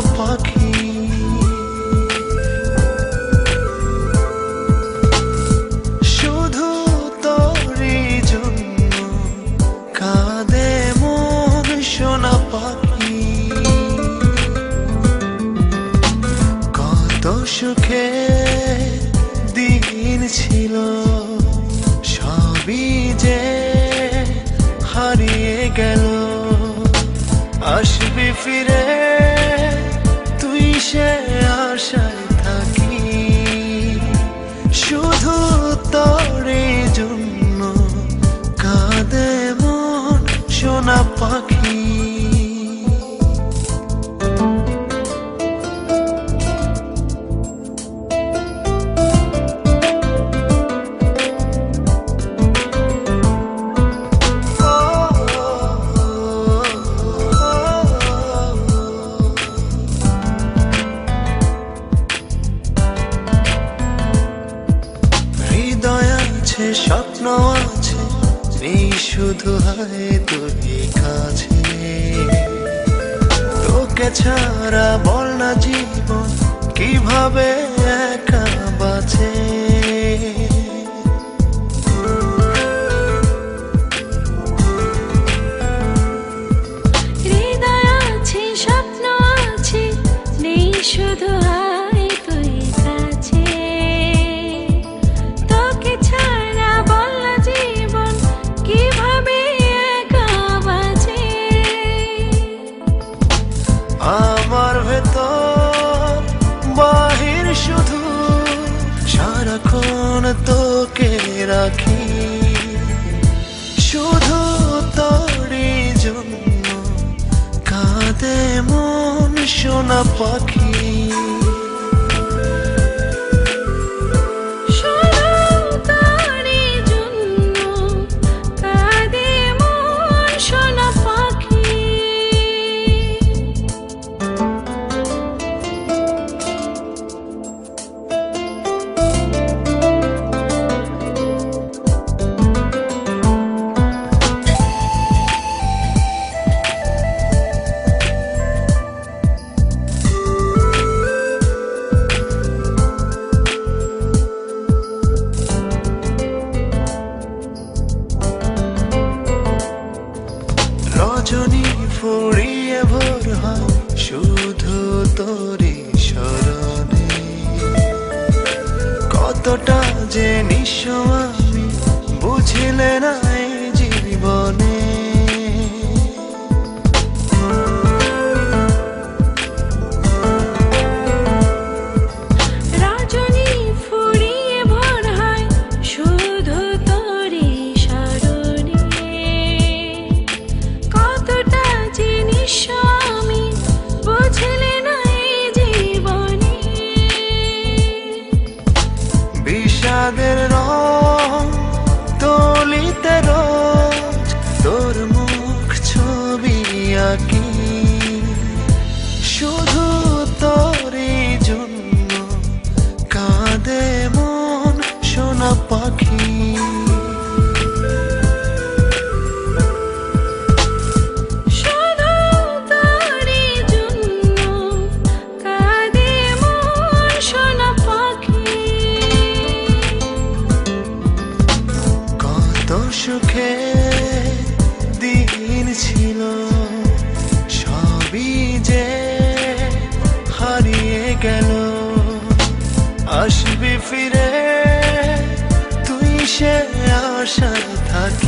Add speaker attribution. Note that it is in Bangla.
Speaker 1: পাখি। শুধু তোরই জন্য কাঁদে মন পাখি। কত সুখে দিন ছিল, সবই যে হারিয়ে গেল। আসবি ফিরে সে আশায় থাকি। শুধু তোরে জন্য কাঁদে মন সোনা পাখি। শুধু হয় তুই কাছে। তোকে ছাড়া বল না জীবন কীভাবে একা সোনা পাখি কতটা যে নিঃস্ব আমি বুঝিলে না বিষাদের রং তলিতে ফিরে তুই সে আশায় থাকি।